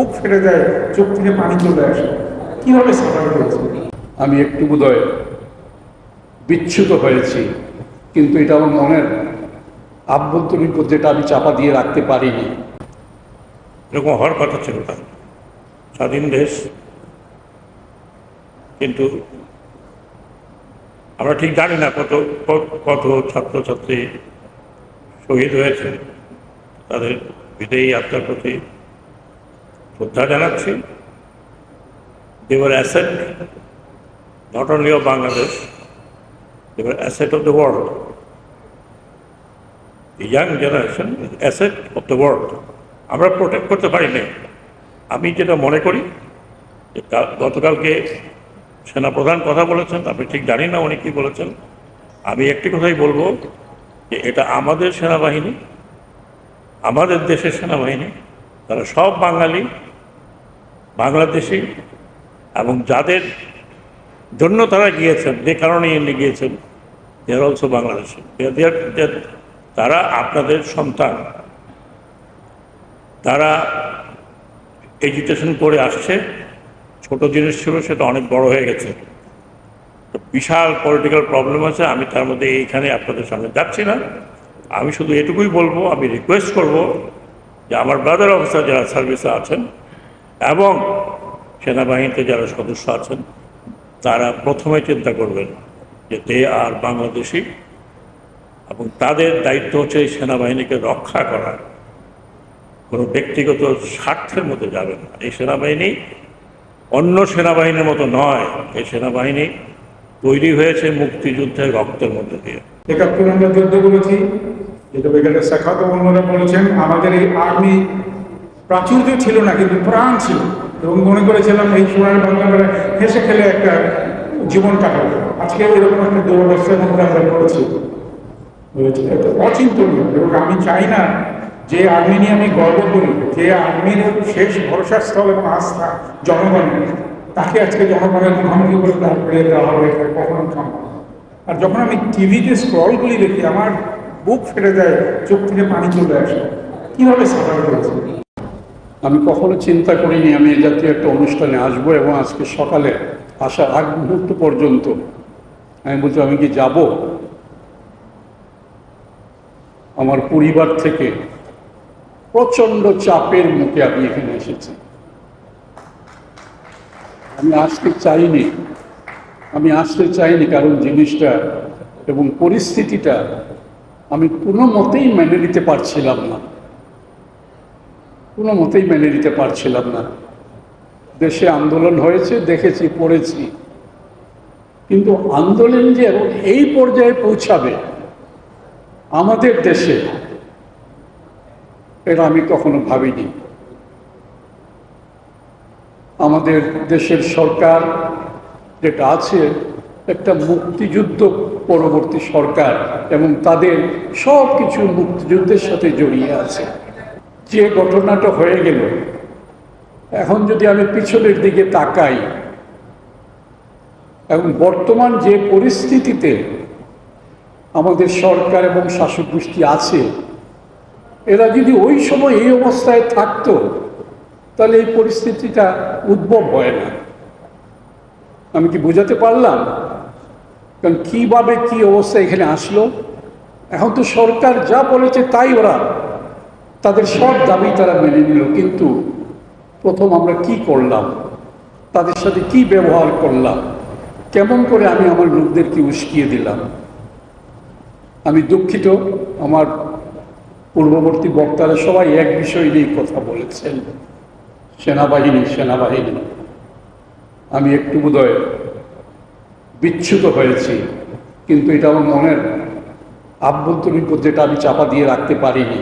বুক ফেটে যায় চোখ থেকে পানি চলে আসে। কীভাবে সাফার করেছে? আমি একটু বোধহয় বিচ্যুত হয়েছি কিন্তু এটা আমার মনের আভ্যন্তরীণ যেটা আমি চাপা দিয়ে রাখতে পারিনি। এরকম হওয়ার কথা ছিল না। স্বাধীন দেশ কিন্তু আমরা ঠিক জানি না কত কত ছাত্রছাত্রী শহীদ হয়েছে তাদের বিদেয়ী আত্মার প্রতি শ্রদ্ধা জানাচ্ছি। দেওয়ার asset not only of Bangladesh দেওয়ার asset of the world young generation asset of the world আমরা প্রোটেক্ট করতে পারি না আমি যেটা মনে করি, যে গতকালকে সেনাপ্রধান কথা বলেছেন, আপনি ঠিক জানি না উনি কী বলেছেন। আমি একটি কথাই বলব, যে এটা আমাদের সেনাবাহিনী, আমাদের দেশের সেনাবাহিনী, তারা সব বাঙালি বাংলাদেশি এবং যাদের জন্য তারা গিয়েছেন, যে কারণে এমনি গিয়েছেন দেয়ার অলসো বাংলাদেশি তারা আপনাদের সন্তান। তারা এডুকেশন করে আসছে। ছোট জিনিস ছিল, সেটা অনেক বড় হয়ে গেছে। তো বিশাল পলিটিক্যাল প্রবলেম আছে। আমি তার মধ্যে এইখানে আপনাদের সামনে যাচ্ছি না। আমি শুধু এটুকুই বলব, আমি রিকোয়েস্ট করব যে আমার ব্রাদার অফিসার যারা সার্ভিসে আছেন এবং সেনাবাহিনীতে যারা সদস্য আছেন, তারা প্রথমে চিন্তা করবেন যে দে আর বাংলাদেশি এবং তাদের দায়িত্ব হচ্ছে সেনাবাহিনীকে রক্ষা করা। কোনো ব্যক্তিগত স্বার্থের মধ্যে যাবে না। এই সেনাবাহিনী অন্য সেনাবাহিনীর মতো নয়। এই সেনাবাহিনী তৈরি হয়েছে মুক্তিযুদ্ধের রক্তের মধ্যে দিয়ে। একাত্তর আমরা যুদ্ধ করেছি। যেটা ব্রিগেডের শাখাত অন্যরা বলেছেন, আমাদের এই আর্মি প্রাচুর্য ছিল না, কিন্তু প্রাণ ছিল। এবং মনে করেছিলাম এই সোনার বাংলা হেসে খেলে একটা জীবন কাটাবো। আজকে এরকম একটা দুরবস্থার মধ্যে আমরা পড়েছি। অচিন্তনীয়। এবং আমি চাই না যে আর্মি নিয়ে আমি গর্ব করি, যে আর্মির শেষ ভরসাস্থল এবং আস্থা জনগণের। তাকে আজকে জনগণের মুখোমুখি করে করিয়ে দেওয়া হবে কখনো সম্ভব আর যখন আমি টিভিতে স্ক্রলগুলি দেখি আমার বুক ফেটে যায়, চোখ থেকে পানি চলে আসে। কীভাবে সাফার করেছে আমি কখনো চিন্তা করিনি আমি এ জাতীয় একটা অনুষ্ঠানে আসব এবং আজকে সকালে আসার আগ মুহূর্ত পর্যন্ত আমি বলছি, আমি কি যাব? আমার পরিবার থেকে প্রচণ্ড চাপের মুখে আমি এখানে এসেছি। আমি আসতে চাইনি, আমি আসতে চাইনি কারণ জিনিসটা এবং পরিস্থিতিটা আমি কোনো মতেই মেনে নিতে পারছিলাম না। কোনো মতেই মেনে নিতে পারছিলাম না। দেশে আন্দোলন হয়েছে, দেখেছি, পড়েছি। কিন্তু আন্দোলন যে এই পর্যায়ে পৌঁছাবে আমাদের দেশে, এটা আমি কখনো ভাবিনি। আমাদের দেশের সরকার যেটা আছে, একটা মুক্তিযুদ্ধ পরবর্তী সরকার এবং তাদের সব কিছু মুক্তিযুদ্ধের সাথে জড়িয়ে আছে। যে ঘটনাটা হয়ে গেল, এখন যদি আমি পিছনের দিকে তাকাই, এবং বর্তমান যে পরিস্থিতিতে আমাদের সরকার এবং শাসক গোষ্ঠী আছে, এরা যদি ওই সময় এই অবস্থায় থাকতো, তাহলে এই পরিস্থিতিটা উদ্ভব হয় না। আমি কি বোঝাতে পারলাম? কারণ কীভাবে কি অবস্থা এখানে আসলো? এখন তো সরকার যা বলেছে তাই ওরা তাদের সব দাবি তারা মেনে নিল, কিন্তু প্রথম আমরা কি করলাম? তাদের সাথে কি ব্যবহার করলাম? কেমন করে আমি আমার লোকদেরকে উস্কিয়ে দিলাম? আমি দুঃখিত, আমার পূর্ববর্তী বক্তারা সবাই এক বিষয় নিয়ে কথা বলেছেন। সেনাবাহিনী সেনাবাহিনী। আমি একটু বোধহয় বিচ্যুত হয়েছি, কিন্তু এটা আমার মনের আভ্যন্তরীণ যেটা আমি চাপা দিয়ে রাখতে পারিনি।